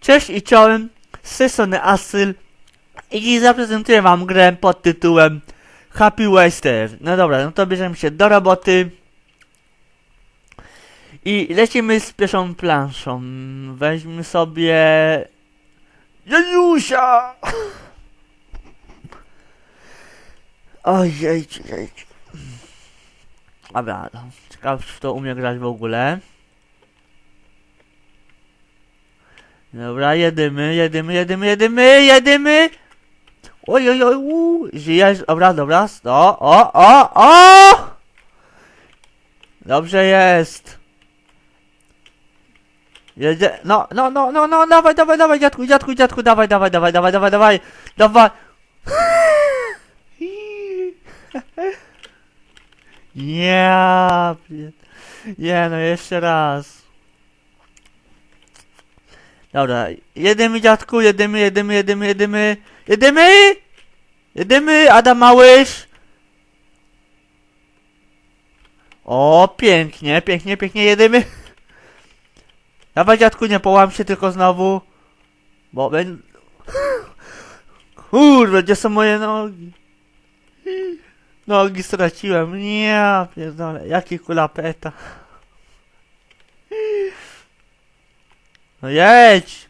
Cześć i czołem, z tej strony Asyl i dziś zaprezentuję wam grę pod tytułem Happy Waster. No dobra, no to bierzemy się do roboty i lecimy z pierwszą planszą. Weźmy sobie Janusia! Ojej, ojej. Dobra, ciekawe czy to umie grać w ogóle. Dobra, jedymy, jedymy, jedymy, jedymy, jedymy! Oj, oj, oj, uuu, żyjesz, dobra, dobra, o, o, o, o! Dobrze jest. Jedzie, no, no, no, no, no, dawaj, dawaj, dawaj, dziadku, dziadku, dziadku, dawaj, dawaj, dawaj, dawaj, dawaj, dawaj, dawaj. Ja, pie- nie, no jeszcze raz. Dobra, jedymy dziadku, jedymy, jedymy, jedymy, jedymy, jedymy! Jedymy, Adam Małysz! O, pięknie, pięknie, pięknie, jedymy! Dawaj dziadku, nie połam się tylko znowu. Bo będę... Kurde, gdzie są moje nogi? Nogi straciłem, nie, pierdolę, jaki kulapeta. No jedź!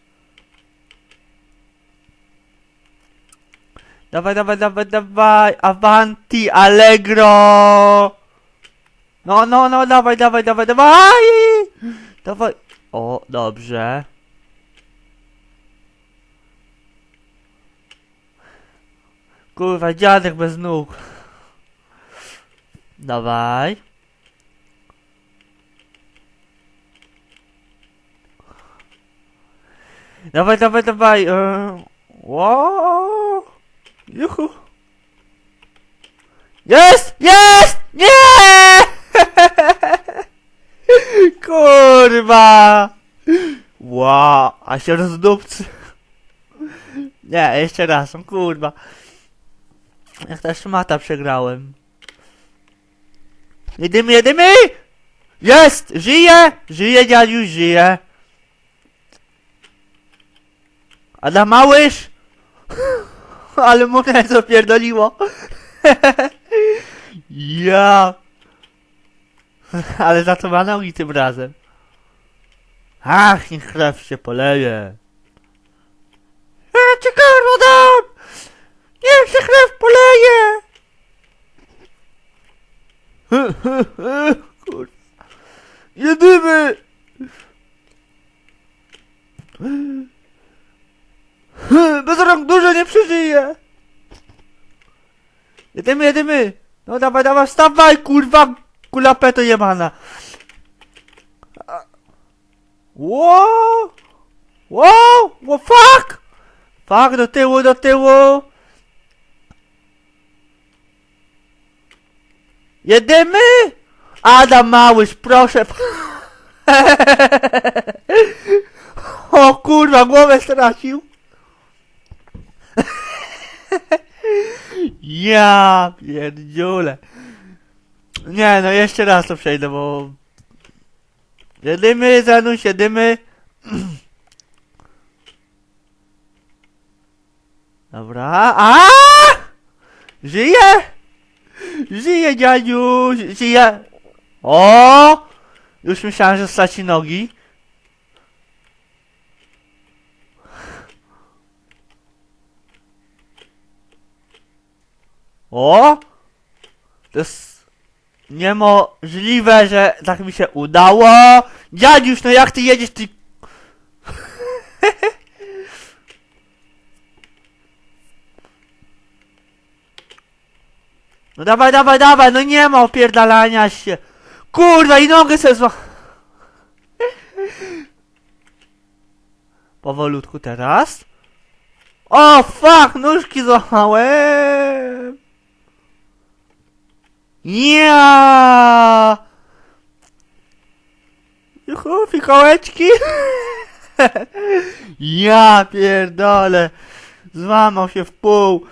Dawaj, dawaj, dawaj, dawaj! Avanti, Allegro! No, no, no, dawaj, dawaj, dawaj, dawaj! Dawaj! O, dobrze. Kurwa, dziadek bez nóg. Dawaj. Dawaj, dawaj, dawaj. Eee, wow. Juhu. Jest! Jest! Nie! Kurwa! Wow, a się rozdupcy. Nie, jeszcze raz, kurwa. Jak ta szmata przegrałem. Jedymy, jedymy! Jest! Żyje! Żyje, dziadziu, żyje. Adam Małysz! Ale mu mnie zapierdoliło. ja. Ale za to nogi tym razem. Ach, niech krew się poleje. Ja cię karno dam! Niech się krew poleje! Jedymy! Bez rąk dużo nie przeżyje! Jedymy, jedymy! No dawaj, dawaj, wstawaj, kurwa! Kulapeto jebana! Wow! Wow! Wow, fuck! Fuck, do tyłu, do tyłu! Jedymy! Adam Małysz, proszę! o kurwa, głowę stracił! ja pierdziule! Nie, no jeszcze raz to przejdę, bo... Jedymy, Zanuś, jedymy! Dobra, a! Żyje! Żyje, dziadziu! ży- Żyje! O! Już myślałem, że straci nogi. O! To jest niemożliwe, że tak mi się udało. Dziadziuś, no jak ty jedziesz, ty... No dawaj, dawaj, dawaj, no nie ma opierdalania się. Kurwa, i nogę se zła... Powolutku teraz. O, fuck, nóżki złamałem. Ja! Juhu, fikołeczki. ja pierdolę. Złamał się w pół.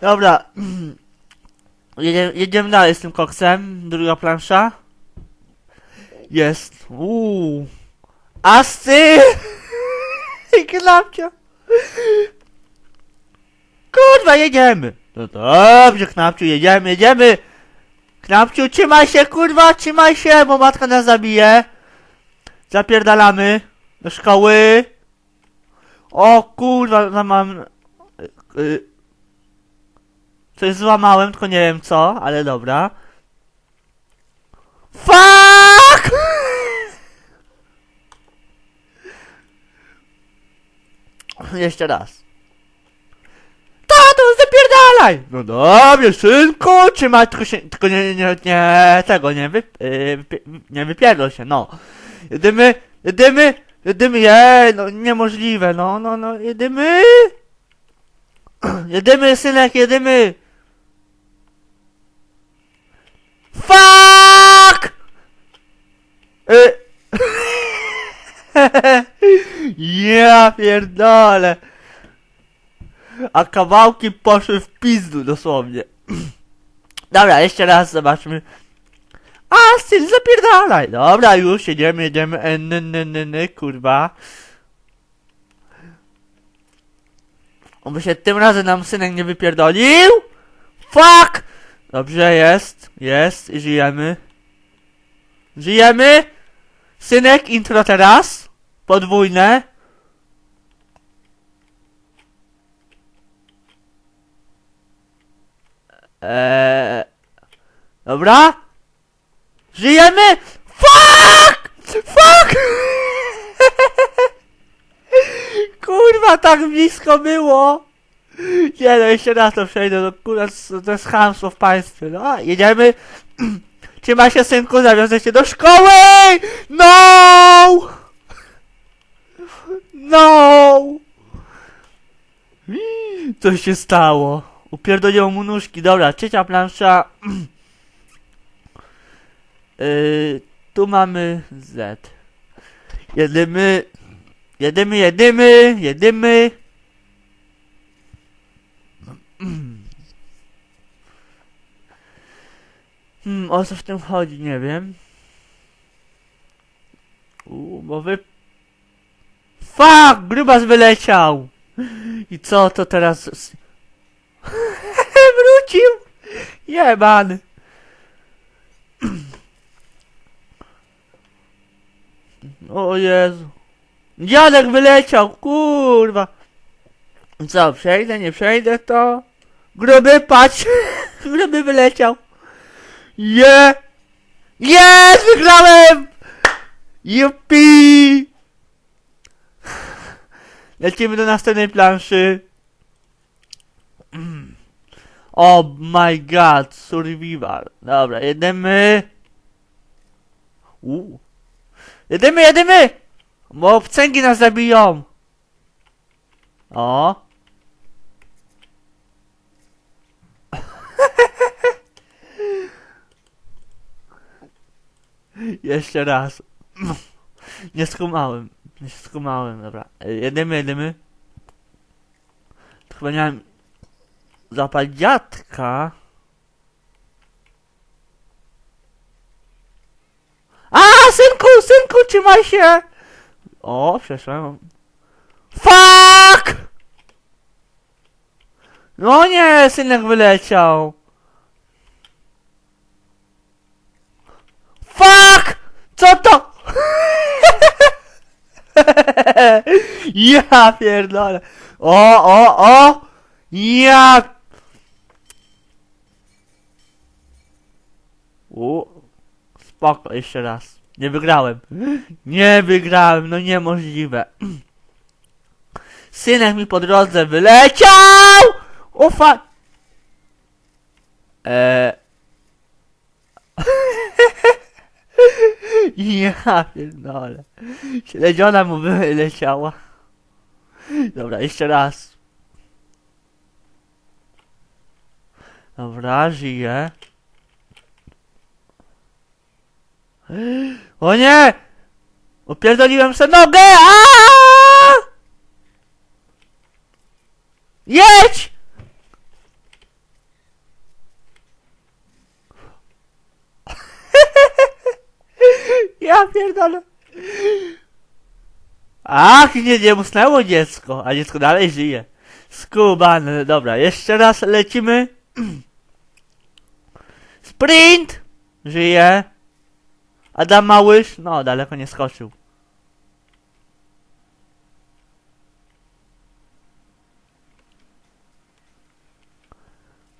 Dobra. Jedziemy, dalej z tym koksem. Druga plansza. Jest. Uuu. Asy! Knapcio. Kurwa, jedziemy. No dobrze, Knapciu, jedziemy, jedziemy. Knapciu, trzymaj się, kurwa, trzymaj się, bo matka nas zabije. Zapierdalamy do szkoły. O kurwa, mam... y, y, Coś złamałem, tylko nie wiem co, ale dobra. Fuck! Jeszcze raz. Tato, zapierdalaj! No dobrze, synku, trzymaj, tylko się, tylko nie, nie, nie, tego, nie wy, wypie- nie wypierdol się, no. Jedymy, jedymy, jedymy, jej, no niemożliwe, no, no, no, jedymy. Jedymy, synek, jedymy. Fuck! Y ja pierdolę. A kawałki poszły w pizdu dosłownie. Dobra, jeszcze raz zobaczmy. A, styl, zapierdalaj. Dobra, już jedziemy, jedziemy. E, n, n, n, n, kurwa. Oby się tym razem nam synek nie wypierdolił. Fuck! Dobrze, jest, jest i żyjemy. Żyjemy! Synek, intro teraz. Podwójne. Eee, dobra. Żyjemy! Fuck! Fuck! Kurwa, tak blisko było! Nie no, jeszcze raz to przejdę, no kurwa, to jest chamstwo w państwie, no, a, jedziemy. Trzymaj się, synku, zawiążę się do szkoły! No! No! Co się stało? Upierdoliło mu nóżki, dobra, trzecia plansza. Yy, tu mamy Z. Jedymy, jedymy, jedymy, jedymy. Hmm, o co w tym chodzi, nie wiem. Uuu, bo wy... Fuck! Grubas wyleciał! I co to teraz... Wrócił! Jebany! O Jezu. Dziadek wyleciał, kurwa! Co, przejdę, nie przejdę to? Gruby, patrz! Gruby wyleciał! Je! Jest! Wygrałem! Jupi! Lecimy do następnej planszy. Oh my god, survival. Dobra, jedziemy. Uuu. Jedziemy, jedziemy! Bo obcęgi nas zabiją. O. Jeszcze raz. Nie skumałem. Nie skumałem, dobra. Jedziemy. To Chyba miałem zapać dziadka. A, synku, synku, trzymaj się! O, przeszłem. Fuck! No nie, synek wyleciał. Fuck! Co to? ja pierdolę. O, o, o! Ja... U, spoko, jeszcze raz. Nie wygrałem. Nie wygrałem, no niemożliwe. Synek mi po drodze wyleciał! Ufa... Eee... Ja pierdolę. Śledziona mu wyleciała. Dobra, jeszcze raz. Dobra, żyje. O nie! Opierdoliłem se nogę! Aaaa! Jedź! Ach, nie, nie musnęło dziecko, a dziecko dalej żyje. Skubane, dobra, jeszcze raz lecimy. Sprint! Żyje. Adam Małysz, no daleko nie skoczył.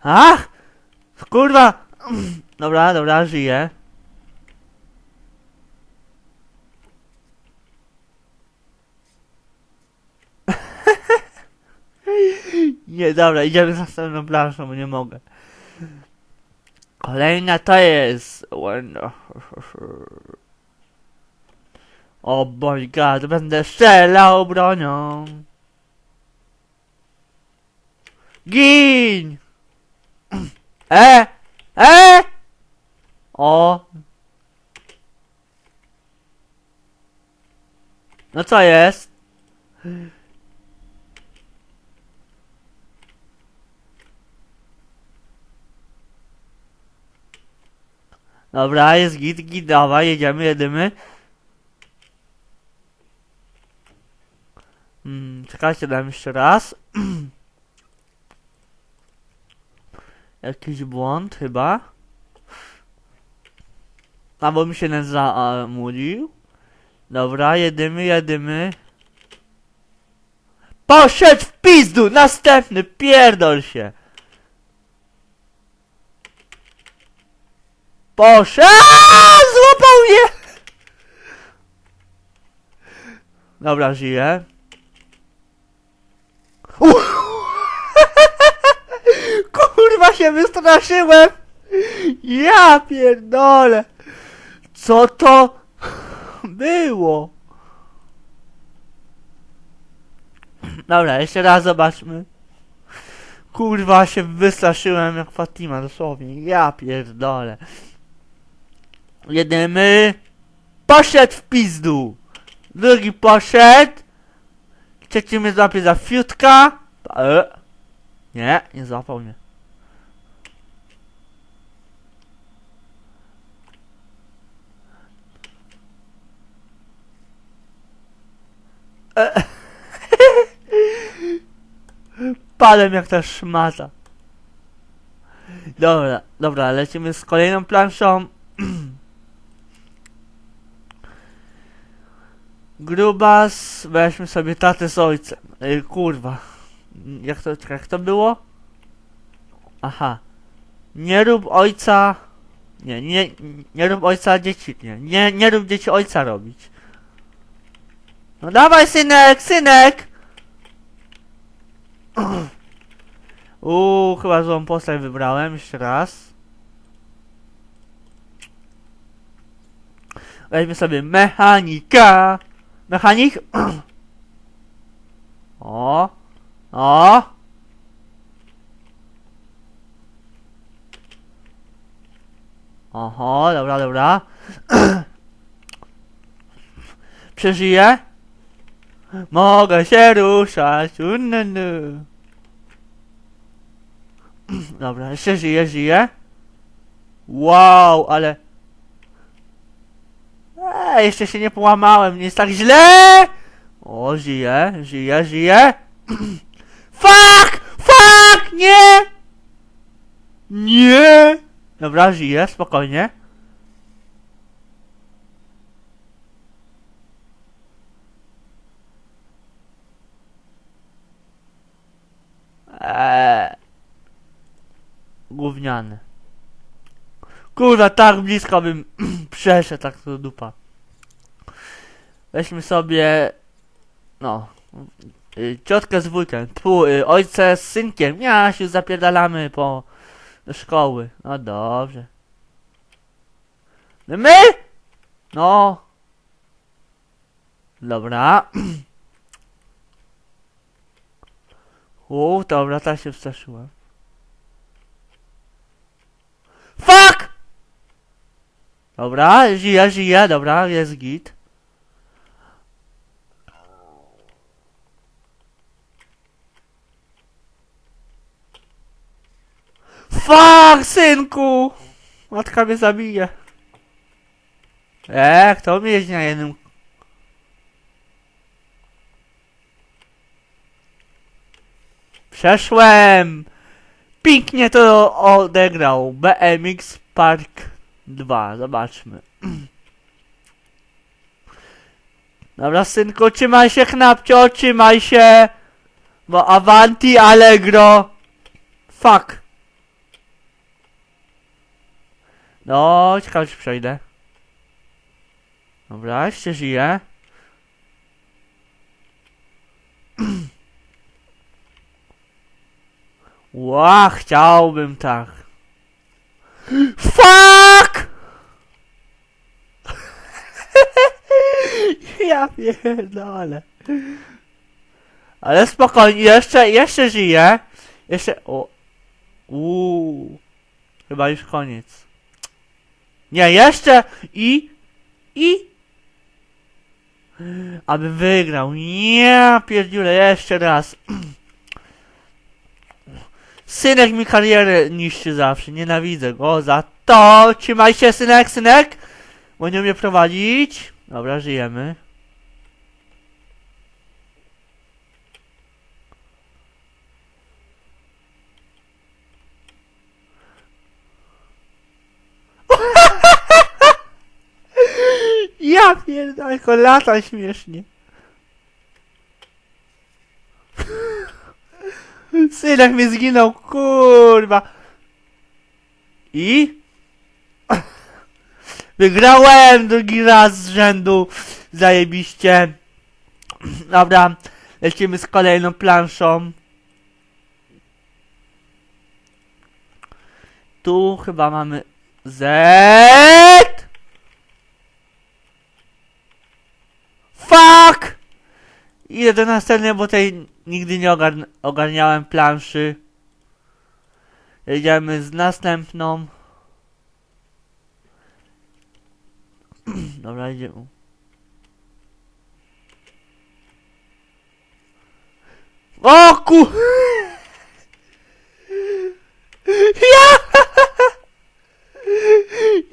Ach! Kurwa! Dobra, dobra, żyje. Nie, dobra, idziemy z następną planszą, bo nie mogę. Kolejna to jest... O boy god, będę strzelał bronią. Gin! E! E! O! No co jest? Dobra, jest git, git, dawaj, jedziemy, jedziemy. Hmm, czekajcie, dam jeszcze raz. Jakiś błąd chyba. Albo mi się ten zamulił. Dobra, jedymy, jedymy. Poszedł w pizdu! Następny, pierdol się! Poszedł! Złapał mnie! Dobra, żyję. Kurwa się wystraszyłem! Ja pierdolę! Co to było? Dobra, jeszcze raz zobaczmy. Kurwa się wystraszyłem jak Fatima, dosłownie. Ja pierdolę. Jedymy. Poszedł w pizdu. Drugi poszedł. Trzeci mnie złapie za fiutka. E. Nie, nie złapał mnie. E. Padłem jak ta szmata. Dobra, dobra, lecimy z kolejną planszą. Grubas, weźmy sobie tatę z ojcem. Ej, kurwa. Jak to, jak to było? Aha. Nie rób ojca... Nie, nie, nie rób ojca dzieci, nie, nie, nie rób dzieci ojca robić. No dawaj synek, synek! Uuu, chyba złą postać wybrałem, jeszcze raz. Weźmy sobie mechanika. Mechanik. O. O. Oho, dobra, dobra. Przeżyję? Mogę się ruszać. Ununu. Dobra, jeszcze żyję, żyję. Wow, ale... Eee, jeszcze się nie połamałem, nie jest tak źle! O, żyję, żyję, żyję. Fuck! Fuck! Nie! Nie! Dobra, żyję, spokojnie. Eee. Gówniany. Kurwa, tak blisko bym przeszedł, tak to dupa. Weźmy sobie... No... y, Ciotkę z wujkiem, tu y, ojce z synkiem. Ja się zapierdalamy po... do szkoły. No dobrze. No my? No. Dobra. Uuu, dobra, ta się wstraszyła. Fuck! Dobra, żyje, żyje, dobra, jest git. Fuck, synku! Matka mnie zabije. Eee, kto mi jeździ na jednym... Przeszłem! Pięknie to odegrał BMX Park 2. Zobaczmy. Dobra, synku, trzymaj się, knapcio, trzymaj się! Bo avanti allegro! Fuck! No, ciekawe czy przejdę. Dobra, jeszcze żyję. Ła, chciałbym tak. Fuck! ja pierdolę. Ale spokojnie, jeszcze, jeszcze żyję. Jeszcze, o. Uuu. Chyba już koniec. Nie, jeszcze i, i. Abym wygrał. Nie, pierdziule, jeszcze raz. Synek mi karierę niszczy zawsze, nienawidzę go za to. Trzymaj się, synek, synek. Bo nie prowadzić. Dobra, żyjemy. Ja pierdolę, lata śmiesznie. Synek mi zginął, kurwa. I? Wygrałem drugi raz z rzędu. Zajebiście. Dobra, lecimy z kolejną planszą. Tu chyba mamy Z. Fuck! Idę do następnej, bo tej nigdy nie ogarn ogarniałem planszy. Jedziemy z następną. Dobra, idziemy. O ku... Ja!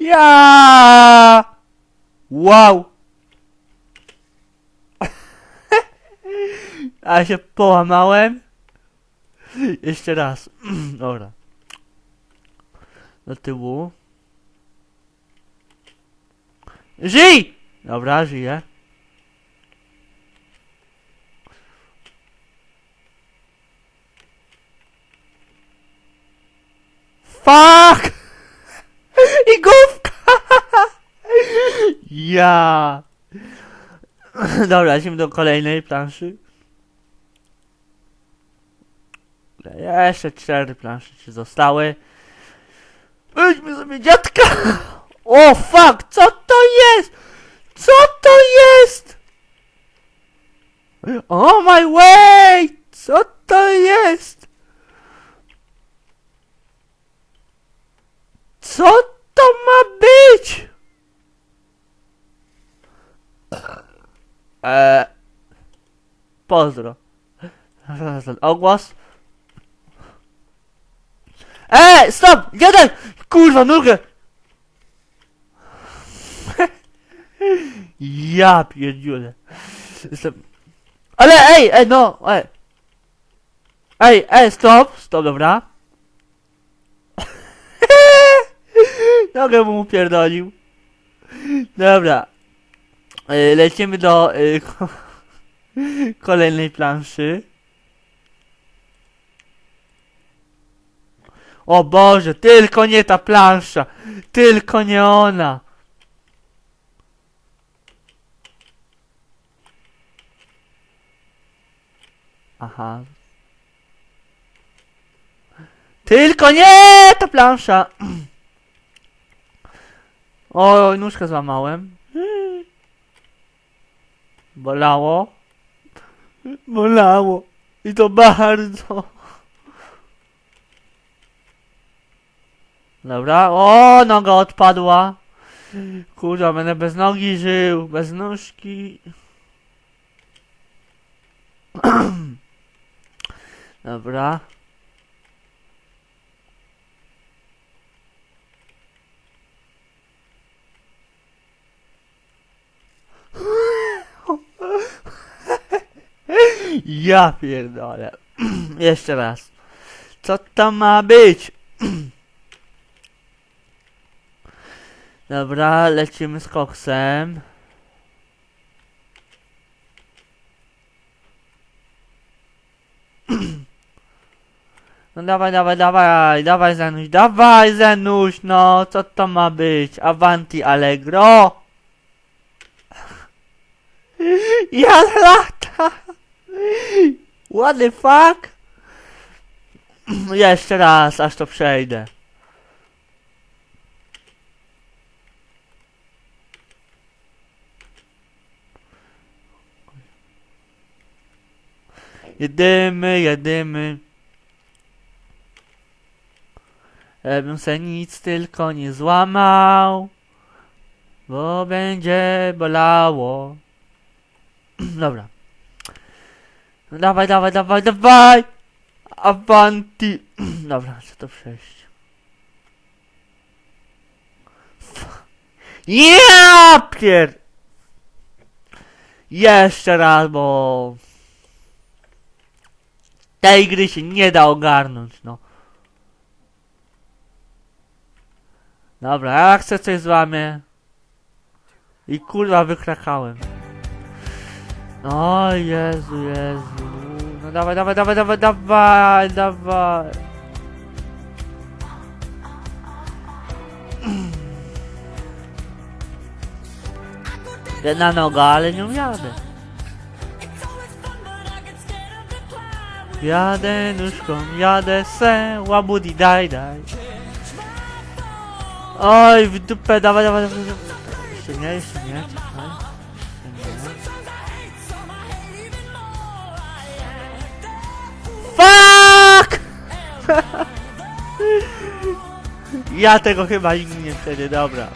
Ja! Wow! A się połamałem. Jeszcze raz. Dobra. Do tyłu. Żyj! Dobra, żyję. Fuck! I główka! Ja! Dobra, lecimy do kolejnej planszy. Jeszcze cztery plansze ci zostały. Weźmy sobie dziadka! O fuck! Co to jest? Co to jest? Oh my way! Co to jest? Co to ma być? Eee, pozdro. Ogłos. Eee, stop! Jeden! Kurwa, nogę! ja pierdziule. Jestem... Ale ej, ej, no, ej. Ej, ej, stop, stop, dobra. Nogę mu upierdolił. Dobra. E, Lecimy do e, ko kolejnej planszy. O Boże, tylko nie ta plansza. Tylko nie ona. Aha. Tylko nie ta plansza. Oj, nóżkę złamałem. Bolało. Bolało. I to bardzo. Dobra. O, noga odpadła. Kurwa, będę bez nogi żył, bez nóżki. Dobra. Ja pierdolę. Jeszcze raz. Co to ma być? Dobra, lecimy z koksem. No dawaj, dawaj, dawaj, dawaj Zenuś, dawaj Zenuś, no co to ma być? Avanti Allegro? Ja lata! What the fuck? Jeszcze raz, aż to przejdę. Jedymy, jedymy. Żebym se nic tylko nie złamał, bo będzie bolało. Dobra. No dawaj, dawaj, dawaj, dawaj! Avanti! Dobra, chcę to przejść. Ja pier... Jeszcze raz, bo... Tej gry się nie da ogarnąć, no. Dobra, ja chcę coś złamię. I kurwa wykrakałem. O Jezu, Jezu. No dawaj, dawaj, dawaj, dawaj, dawaj, dawaj. Jedna noga, ale nie jadę. Jadę nóżką, jadę se, łabudi daj daj. Oj, w dupę, dawaj, dawaj, dawaj. Jeszcze nie, jeszcze nie. Fuck! ja tego chyba nigdy nie przejdę, dobra.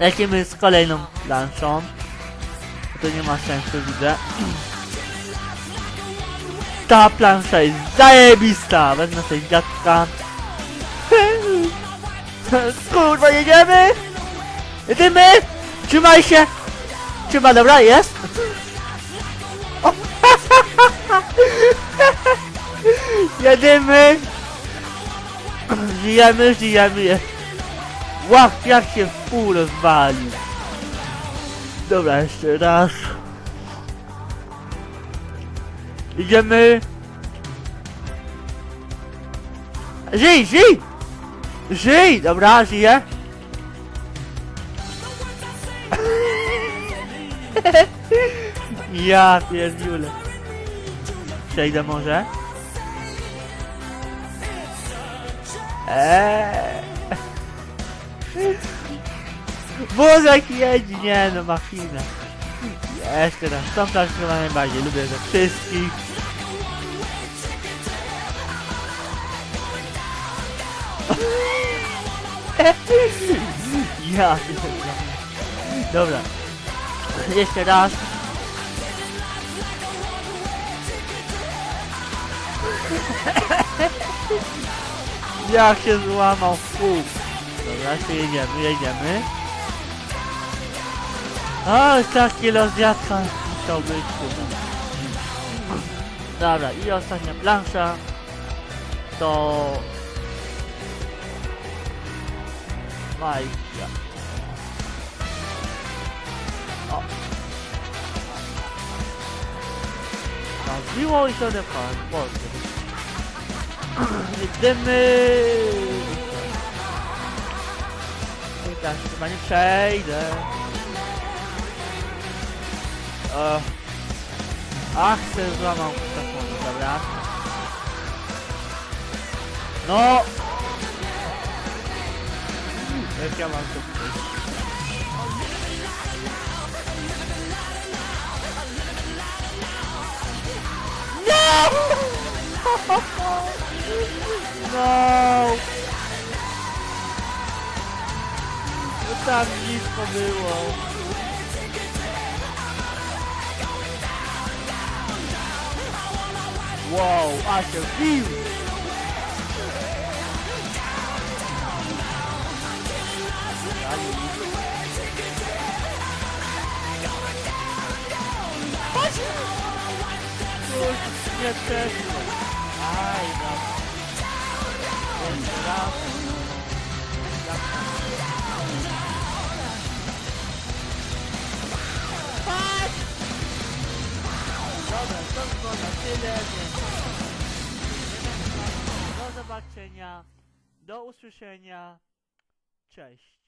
Lecimy z kolejną planszą. To nie ma sensu, widzę. Ta plansza jest zajebista! Wezmę sobie dziadka. Kurwa, jedziemy! Jedziemy! Trzymaj się! Trzyma, dobra, jest? O. Jedziemy! Żyjemy, żyjemy! Łap, jak się w pół rozwalił! Dobra, jeszcze raz. Idziemy! Żyj, żyj! Żyj! Dobra, żyję. ja pierdziule. Przejdę może? Eee. Wózek jedzie, nie no, machina. Jeszcze raz, flaszkę chyba najbardziej lubię ze wszystkich. Ja. Dobra. Jeszcze raz. Jak się złamał pół. Dobra, jeszcze jedziemy, jedziemy. O, taki rozjadka musiał być chyba. Dobra, i ostatnia plansza to Majka. O. Rozbiło i się odepchało. Boże. Jedziemy. I tak chyba nie przejdę. E. Ach, se złamał telefon, dobra. No! Jak ja mam to przejść? No! No! No tam nisko było. Wow, a usłyszenia, cześć.